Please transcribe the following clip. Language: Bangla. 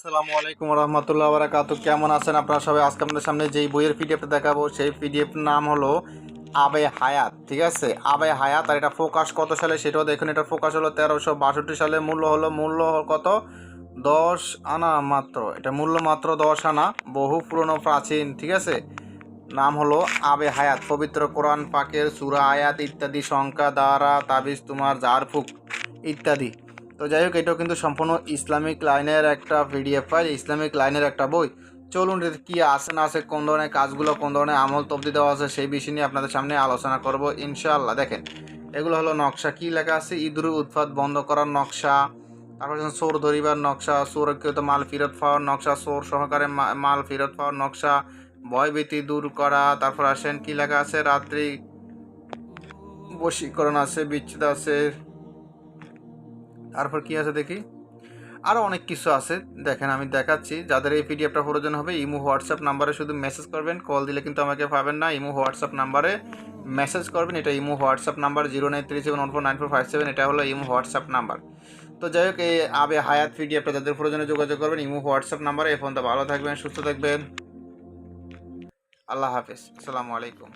আসসালামু আলাইকুম রহমতুল্লাহ বারাকাতু কেমন আছেন আপনারা সবাই? আজকে আপনাদের সামনে যেই বইয়ের পিডিএফটা দেখাবো, সেই পিডিএফ নাম হলো আবে হায়াত, ঠিক আছে? আবে হায়াত, আর এটা ফোকাস কত সালে সেটাও দেখুন। এটা ফোকাস হলো তেরোশো বাষট্টি সালে, মূল্য হলো, মূল্য কত? দশ আনা মাত্র। এটা মূল্য মাত্র দশ আনা, বহু পুরনো, প্রাচীন, ঠিক আছে? নাম হলো আবে হায়াত, পবিত্র কোরআন পাকের সুরা আয়াত ইত্যাদি, সংখ্যা, দ্বারা, তাবিজ, তোমার, জারফুক ইত্যাদি। তো যাই হোক, এটাও কিন্তু সম্পূর্ণ ইসলামিক লাইনের একটা পিডিএফ ফাইল, ইসলামিক লাইনের একটা বই। চলুন কি আছে না আছে কোন ধরনের কাজগুলো, কোন ধরনের আমল তবদি দেওয়া আছে, সেই বিষয় নিয়ে আপনাদের সামনে আলোচনা করব ইনশাআল্লাহ। দেখেন, এগুলো হলো নকশা। কি লেখা আছে? ইঁদুর উৎপাদ বন্ধ করার নকশা, তারপর চোর ধরিবার নকশা সুরক্ষিত মাল ফেরত পাওয়ার নকশা, চোর সহকারে মাল ফেরত পাওয়ার নকশা, ভয়ভীতি দূর করা, তারপর আসেন কি লেখা আছে? রাত্রি বশীকরণ আছে, বিচ্ছেদ আছে তারপর কি আছে দেখি? আরও অনেক কিছু আছে। দেখেন, আমি দেখাচ্ছি। যাদের এই পিডিএফটা প্রয়োজন হবে, ইমো, হোয়াটসঅ্যাপ নাম্বারে শুধু মেসেজ করবেন কল দিলে কিন্তু আমাকে পাবেন না। ইমো, হোয়াটসঅ্যাপ নাম্বারে মেসেজ করবেন, এটা imo, WhatsApp number zero nine three seven one four nine four five seven, এটা হলো ইমো, হোয়াটসঅ্যাপ নাম্বার। তো যাই হোক, এই আবে হায়াত পিডিএফটা যাদের প্রয়োজনে যোগাযোগ করবেন, ইমো, হোয়াটসঅ্যাপ নাম্বারে এই ফোনটা ভালো থাকবেন, সুস্থ থাকবেন। আল্লাহ হাফিজ। আসসালামু আলাইকুম।